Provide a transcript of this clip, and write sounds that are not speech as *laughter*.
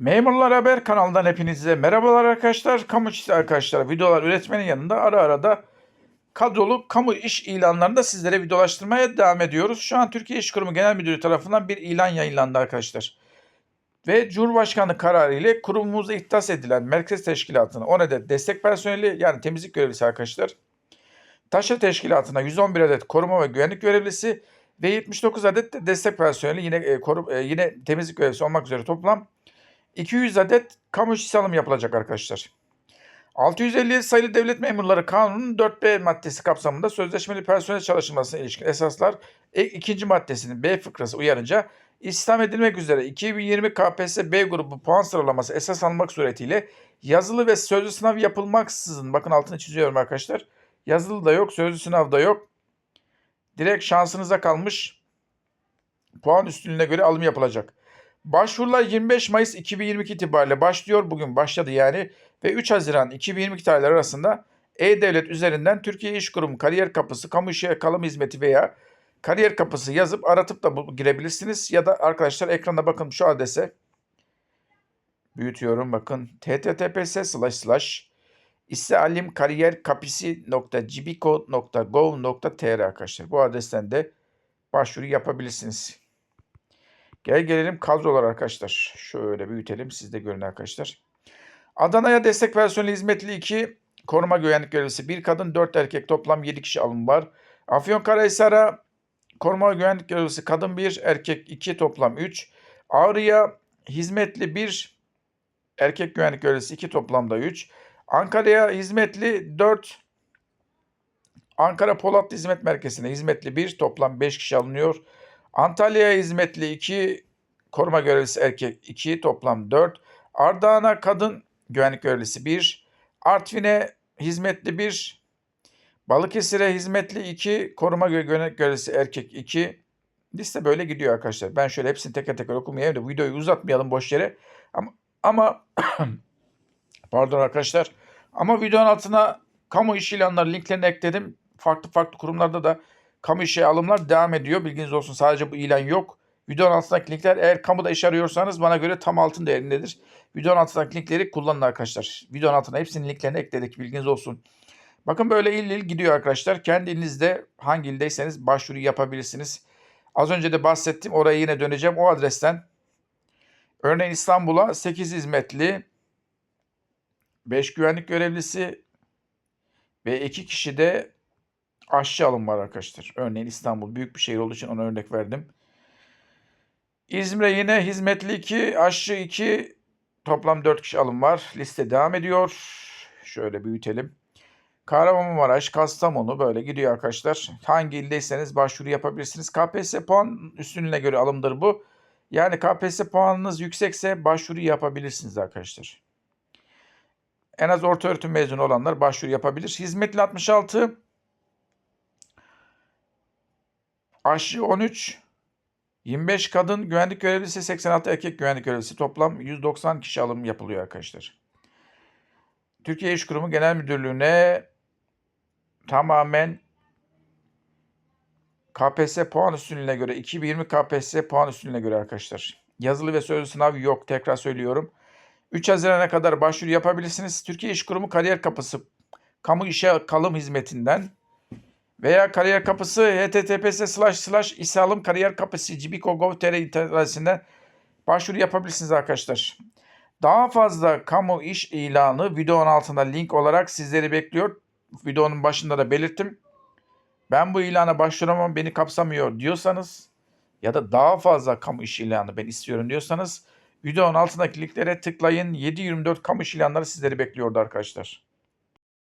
Memurlar Haber kanalından hepinize merhabalar arkadaşlar. Kamu işçisi arkadaşlar videolar üretmenin yanında ara ara da kadrolu kamu iş ilanlarında sizlere videolaştırmaya devam ediyoruz. Şu an Türkiye İş Kurumu Genel Müdürü tarafından bir ilan yayınlandı arkadaşlar. Ve Cumhurbaşkanı kararı ile kurumumuza ihtas edilen Merkez Teşkilatı'na 10 adet destek personeli yani temizlik görevlisi arkadaşlar. Taşra Teşkilatı'na 111 adet koruma ve güvenlik görevlisi ve 79 adet de destek personeli yine e, koru, e, yine temizlik görevlisi olmak üzere toplam 200 adet kamu işçisi alım yapılacak arkadaşlar. 650 sayılı devlet memurları kanunun 4B maddesi kapsamında sözleşmeli personel çalışılmasına ilişkin esaslar e, ikinci maddesinin B fıkrası uyarınca istihdam edilmek üzere 2020 KPSS B grubu puan sıralaması esas almak suretiyle yazılı ve sözlü sınav yapılmaksızın bakın altını çiziyorum arkadaşlar. Yazılı da yok, sözlü sınav da yok. Direkt şansınıza kalmış puan üstünlüğüne göre alım yapılacak. Başvurular 25 Mayıs 2022 itibariyle başlıyor. Bugün başladı yani. Ve 3 Haziran 2022 tarihleri arasında E-Devlet üzerinden Türkiye İş Kurumu Kariyer Kapısı, Kamu İşe Kalım Hizmeti veya Kariyer Kapısı yazıp aratıp da girebilirsiniz. Ya da arkadaşlar ekranda bakın şu adrese büyütüyorum bakın https slash slash isealimkariyerkapisi.cibico.gov.tr arkadaşlar. Bu adresten de başvuru yapabilirsiniz. Gel gelelim kadrolar arkadaşlar. Şöyle büyütelim. Siz de görün arkadaşlar. Adana'ya destek personeli hizmetli 2 koruma güvenlik görevlisi 1 kadın 4 erkek toplam 7 kişi alım var. Afyonkarahisar'a koruma güvenlik görevlisi kadın 1 erkek 2 toplam 3. Ağrı'ya hizmetli 1 erkek güvenlik görevlisi 2 toplamda 3. Ankara'ya hizmetli 4 Ankara Polatlı Hizmet Merkezi'ne hizmetli 1 toplam 5 kişi alınıyor. Antalya'ya hizmetli 2 koruma görevlisi erkek 2 toplam 4. Ardahan'a kadın güvenlik görevlisi 1. Artvin'e hizmetli 1. Balıkesir'e hizmetli 2 koruma güvenlik görevlisi erkek 2. Liste böyle gidiyor arkadaşlar. Ben şöyle hepsini teker teker okumayayım da videoyu uzatmayalım boş yere. Ama, ama *clears throat* pardon arkadaşlar. Ama videonun altına kamu iş ilanları linklerini ekledim. Farklı farklı kurumlarda da kamu işe alımlar devam ediyor. Bilginiz olsun sadece bu ilan yok. Videonun altındaki linkler eğer kamuda iş arıyorsanız bana göre tam altın değerindedir. Videonun altındaki linkleri kullanın arkadaşlar. Videonun altına hepsinin linklerini ekledik bilginiz olsun. Bakın böyle il il gidiyor arkadaşlar. Kendi ilinizde hangi ildeyseniz başvuru yapabilirsiniz. Az önce de bahsettim. Oraya yine döneceğim. O adresten örneğin İstanbul'a 8 hizmetli 5 güvenlik görevlisi ve 2 kişi de aşçı alım var arkadaşlar. Örneğin İstanbul büyük bir şehir olduğu için ona örnek verdim. İzmir'e yine hizmetli 2, aşçı 2, toplam 4 kişi alım var. Liste devam ediyor. Şöyle büyütelim. Kahramanmaraş, Kastamonu böyle gidiyor arkadaşlar. Hangi ildeyseniz başvuru yapabilirsiniz. KPSS puan üstünlüğüne göre alımdır bu. Yani KPSS puanınız yüksekse başvuru yapabilirsiniz arkadaşlar. En az orta öğretim mezunu olanlar başvuru yapabilir. Hizmetli 66, aşçı 13, 25 kadın güvenlik görevlisi, 86 erkek güvenlik görevlisi. Toplam 190 kişi alım yapılıyor arkadaşlar. Türkiye İş Kurumu Genel Müdürlüğü'ne tamamen KPSS puan üstünlüğüne göre 2020 KPSS puan üstünlüğüne göre arkadaşlar. Yazılı ve sözlü sınav yok tekrar söylüyorum. 3 Haziran'a kadar başvuru yapabilirsiniz. Türkiye İş Kurumu Kariyer Kapısı Kamu İşe Kalım Hizmetinden veya Kariyer Kapısı https slash slash isalım kariyer kapısı cibiko.gov.tr adresinden başvuru yapabilirsiniz arkadaşlar. Daha fazla kamu iş ilanı videonun altında link olarak sizleri bekliyor. Videonun başında da belirttim. Ben bu ilana başvuramam beni kapsamıyor diyorsanız ya da daha fazla kamu iş ilanı ben istiyorum diyorsanız videonun altındaki linklere tıklayın. 7-24 kamu iş ilanları sizleri bekliyordu arkadaşlar.